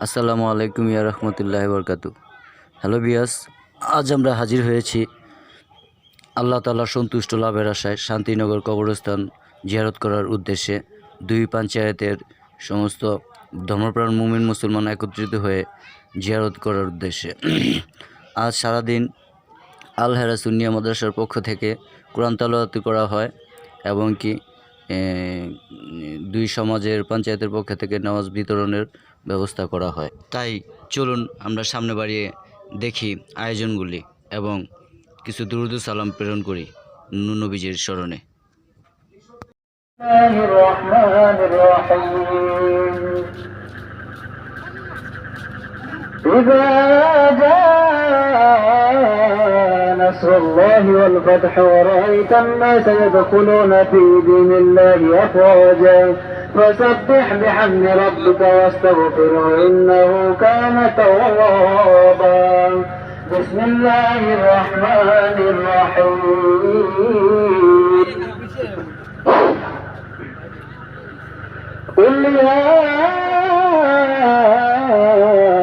আসসালামু আলাইকুম ইয়া রহমতুল্লাহ বরকাত হ্যালো বিয়াস আজ আমরা হাজির হয়েছি আল্লাহ তালার সন্তুষ্ট লাভের আশায় শান্তিনগর কবরস্থান জিয়ারত করার উদ্দেশ্যে দুই পঞ্চায়েতের সমস্ত ধর্মপ্রাণ মুমিন মুসলমান একত্রিত হয়ে জিয়ারত করার উদ্দেশ্যে। আজ সারাদিন আল হেরা সুন্নিয়া মাদ্রাসার পক্ষ থেকে কোরআন তালাওয়াত করা হয় এবং কি দুই সমাজের পঞ্চায়েতের পক্ষ থেকে নামাজ বিতরণের ব্যবস্থা করা হয় তাই চলুন আমরা সামনে বাড়িয়ে দেখি আয়োজনগুলি এবং কিছু দুরুদ সালাম প্রেরণ করি নুনবীজের স্মরণে الله الرحمن الرحيم إذا جاء نصر الله والفتح ورأيت الناس يدخلون في دين الله أفواجا فسبح بحمد ربك واستغفره إنه كان توابا. بسم الله الرحمن الرحيم. قل يا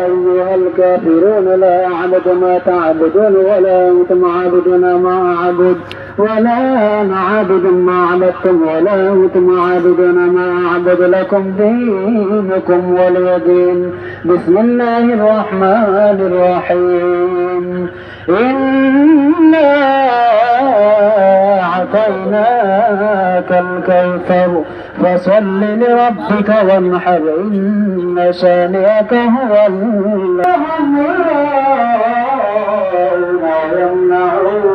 أيها الكافرون لا أعبد ما تعبدون ولا أنتم عابدون ما أعبد. ولا أنا عابد ما عبدتم ولا أنتم عابدون ما أعبد لكم دينكم ولي دين. بسم الله الرحمن الرحيم. إنا أعطيناك الكوثر. فصل لربك وانحر إن شانئك هو اللهم يمنعون.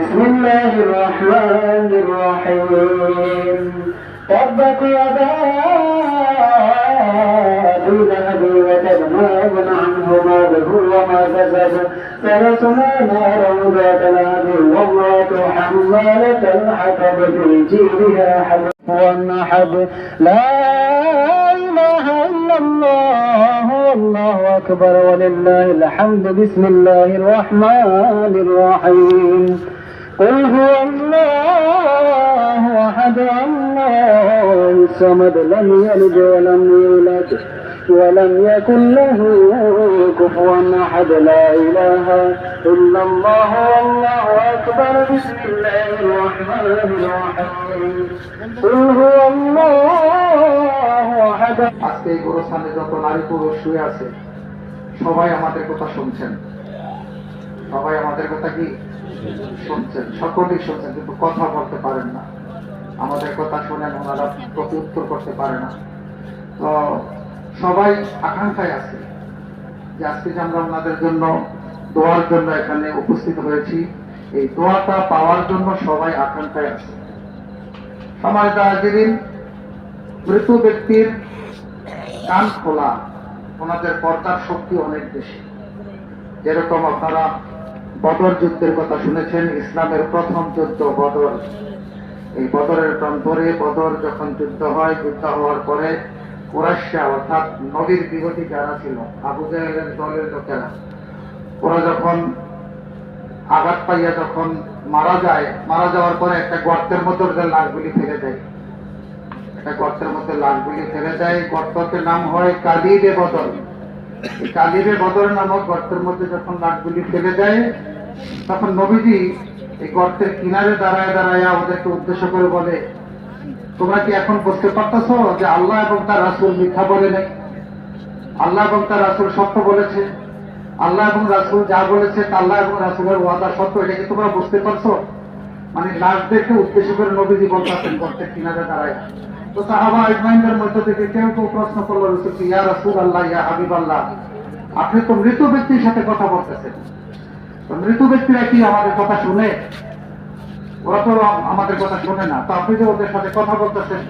بسم الله الرحمن الرحيم. تبت يدا أبي لهب وتب ما أغنى عنه ماله وما كسب. سيصلى نارا ذات لهب وامرأة حمالة الحطب في جيدها حبل والنحب. لا إله إلا الله والله أكبر. ولله الحمد. بسم الله الرحمن الرحيم. قل هو الله أحد الله الصمد لم يلد ولم يولد ولم يكن له كفوا أحد لا إله إلا الله والله أكبر بسم الله الرحمن الرحيم قل هو الله أحد আজকে এই গোরস্থানে যত নারী পুরুষ শুয়ে আছে সবাই আমাদের কথা শুনছেন সবাই আমাদের কথা কি শুনছেন, সকলেই শুনছেন, কিন্তু কথা বলতে পারেন না। আমাদের কথা শুনেন, ওনারা প্রতি উত্তর করতে পারে না। তো সবাই আকাঙ্ক্ষায় আছে যে আজকে যে আমরা ওনাদের জন্য দোয়ার জন্য এখানে উপস্থিত হয়েছি, এই দোয়াটা পাওয়ার জন্য সবাই আকাঙ্ক্ষায় আছে। সময় দার্জিলিং মৃত ব্যক্তির কান খোলা, ওনাদের পর্দার শক্তি অনেক বেশি। যেরকম আপনারা বদর যুদ্ধের কথা শুনেছেন, ইসলামের প্রথম যুদ্ধ বদর। এই বদরের প্রান্তরে বদর যখন যুদ্ধ হয়, যুদ্ধ হওয়ার পরে কুরাশা অর্থাৎ নদীর বিগতি যারা ছিল, আবু দলের লোকেরা, ওরা যখন আঘাত পাইয়া যখন মারা যায়, মারা যাওয়ার পরে একটা গর্তের মধ্যে ওদের লাশগুলি ফেলে দেয়। একটা গর্তের মধ্যে লাশগুলি ফেলে দেয়। গর্তটির নাম হয় কালিবে বদল কালিবে বদল নামক গর্তের মধ্যে যখন লাশগুলি ফেলে দেয় তখন নবীজি এই গর্তের কিনারে দাঁড়ায় দাঁড়ায় ওদেরকে উদ্দেশ্য করে বলে, তোমরা কি এখন বুঝতে পারতেছো যে আল্লাহ এবং তার রাসুল মিথ্যা বলে নাই? আল্লাহ এবং তার রাসুল সত্য বলেছে। আল্লাহ এবং রাসুল যা বলেছে আল্লাহ এবং রাসুলের ওয়াদা সত্য, এটা কি তোমরা বুঝতে পারছ? মানে লাশদেরকে উদ্দেশ্য করে নবীজি বলতেছেন, গর্তের কিনারে দাঁড়ায়। তো সাহাবা আজমাইনদের মধ্য থেকে কেউ কেউ প্রশ্ন করল ইয়া রাসুল আল্লাহ ইয়া হাবিব আল্লাহ আপনি তো মৃত ব্যক্তির সাথে কথা বলতেছেন। মৃত ব্যক্তিরা কি আমাদের কথা শুনে? ওরা তো আমাদের কথা শোনে না। তো আপনি যে ওদের সাথে কথা বলতেছেন,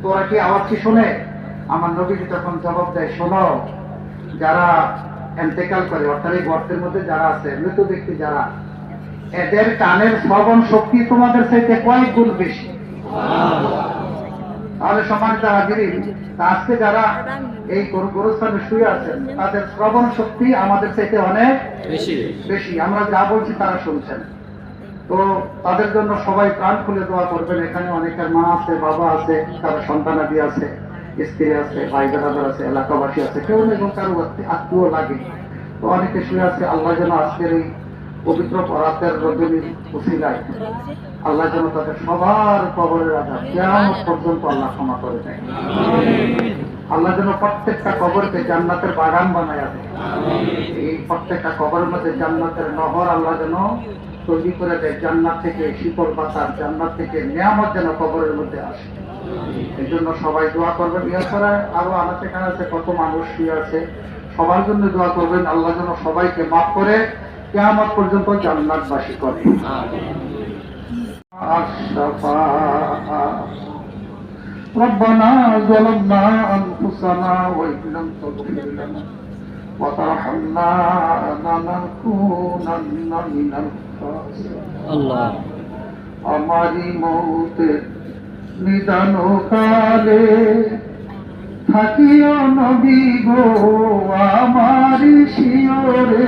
তো ওরা কি আওয়াজ কি শোনে? আমার নবীজি তখন জবাব দেয়, শোনো, যারা এন্তেকাল করে, অর্থাৎ এই গর্তের মধ্যে যারা আছে মৃত ব্যক্তি যারা, এদের কানের শ্রবণ শক্তি তোমাদের চাইতে কয়েক গুণ বেশি। তাহলে সমাজ যারা গিরি আজকে যারা এই গরু গরুস্থানে শুয়ে আছেন তাদের শ্রবণ শক্তি আমাদের চাইতে অনেক বেশি। বেশি। আমরা যা বলছি তারা শুনছেন। তো তাদের জন্য সবাই প্রাণ খুলে দোয়া করবেন। এখানে অনেকের মা আছে বাবা আছে কারও সন্তানাদি আছে স্ত্রী আছে ভাই বেড়াদার আছে এলাকাবাসী আছে কেউ না এবং কারও আত্মীয়- আত্মীয় লাগে। তো অনেকে শুয়ে আছে আল্লাহ যেন আজকের এই পবিত্র পরাতের রজনী উসিলায় আল্লাহ যেন তাদের সবার কবরের আঘাত কেমন পর্যন্ত আল্লাহ ক্ষমা করে দেয় আল্লাহ যেন প্রত্যেকটা কবরকে জান্নাতের বাগান বানায় দেয় এই প্রত্যেকটা কবরের মধ্যে জান্নাতের নহর আল্লাহ যেন তৈরি করে দেয়। জান্নাত থেকে শীতল বাতাস, জান্নাত থেকে নিয়ামত যেন কবরের মধ্যে আসে। এই জন্য সবাই দোয়া করবেন। এছাড়া আরও আনাচে কানাচে কত মানুষ আছে। সবার জন্য দোয়া করবেন। আল্লাহ যেন সবাইকে মাফ করে কেয়ামত পর্যন্ত জান্নাতবাসী করে الشفاعة ربنا ظلمنا أنفسنا وإن لم تغفر لنا وترحمنا لنكونن من الخاسرين আল্লাহ আমারি মৌতের নিদান কালে থাকিও নবী গো আমারি শিওরে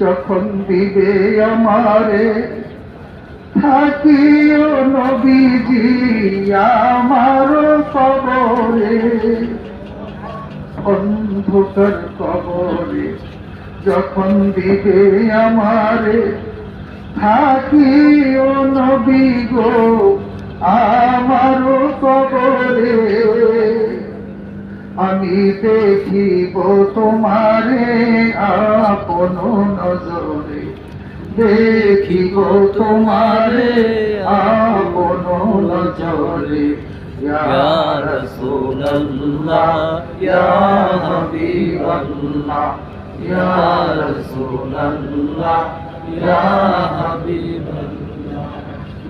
যখন দিবে আমারে, থাকিও নবীজি আমার কবরে। অন্ধকার কবরে যখন দিবে আমারে, থাকিও নবী গো আমার কবরে। আমি দেখিব তোমারে আপন নজরে দেখিব তোমারে আপন নজরে। রাসূলুল্লাহ ইয়া হাবিবাল্লাহ রাসূলুল্লাহ ইয়া হাবিবাল্লাহ।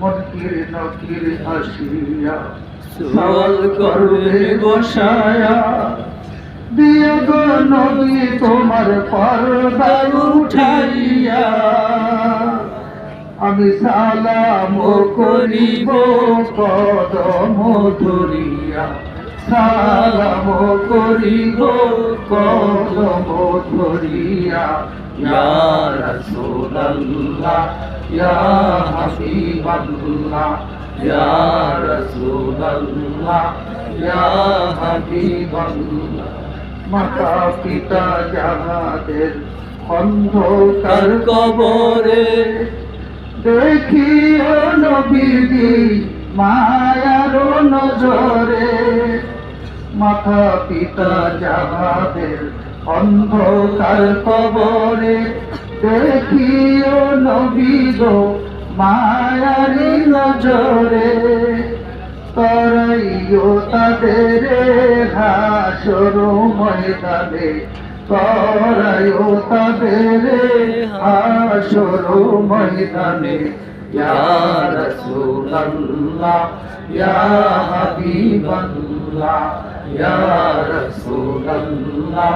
মনকির নকির আসিয়া সওয়াল করবে বসায়া দিয়ে গো নবী তোমার পর্দা উঠাইয়া। আমি সালাম করিব কদম ধরিয়া সালাম করিব কদম ধরিয়া ইয়া রাসূলুল্লাহ, ইয়া হাবিবাল্লাহ, ইয়া রাসূলুল্লাহ, ইয়া হাবিবাল্লাহ। মাতা পিতা যাহাদের অন্ধকার কবরে দেখিও নবীজি মায়ার নজরে। মাতা পিতা যাহাদের অন্ধকার কবরে দেখিও নবী গো মায়ারি নজরে। তরাইও তাদের হাসর ময়দানে। তরাইও তাদের হাসর ময়দানে। ইয়া রাসূলুল্লাহ, ইয়া হাবিবাল্লাহ, ইয়া রাসূলুল্লাহ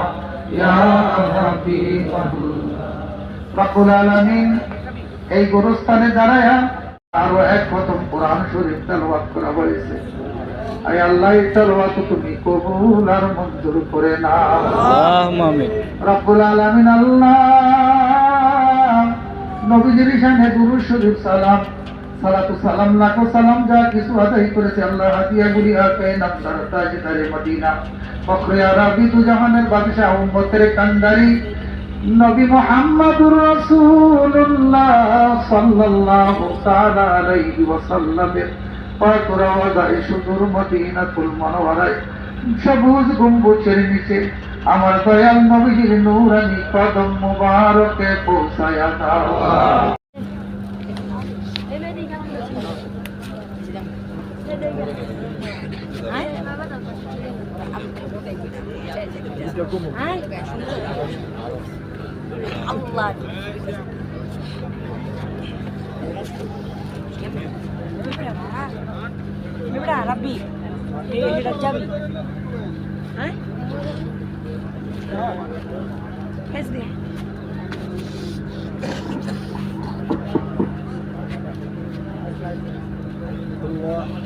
এই গোরস্থানে দাঁড়ায়া আরও এক প্রথম কোরআন শরীফ তেলাওয়াত করা হয়েছে। আয় আল্লাহ তেলাওয়াত তুমি কবুল আর মঞ্জুর করে না আমিন। রব্বুল আলামিন আল্লাহ। নবীজির শানে দুরূদ শরীফ সালাম সালাতু সালাম লাখো সালাম যা কিছু আদায় করেছে আল্লাহ হাদিয়া গুলি আকে নামদার তাজদারে মদিনা। ফখরে আরবি তু জাহানের বাদশাহ উম্মতের কান্দারি নবী মুহাম্মদুর রাসূলুল্লাহ সাল্লাল্লাহু তাআলা আলাইহি ওয়াসাল্লামের পাক রওজায়ে সুদূর মদিনাতুল মুনাওয়ারায় সবুজ গম্বুজের নিচে আমার দয়াল নবীর নূরানি কদম মুবারকে পৌঁছায়া দাও। on blood. Mibra, Rabbi. Hey, Rajabi. Huh? Yes, dear. Allah.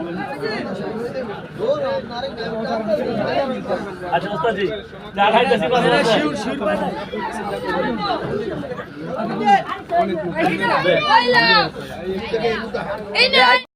আচ্ছা ওস্তাদ জি। যা খাইতেছি কথা এই না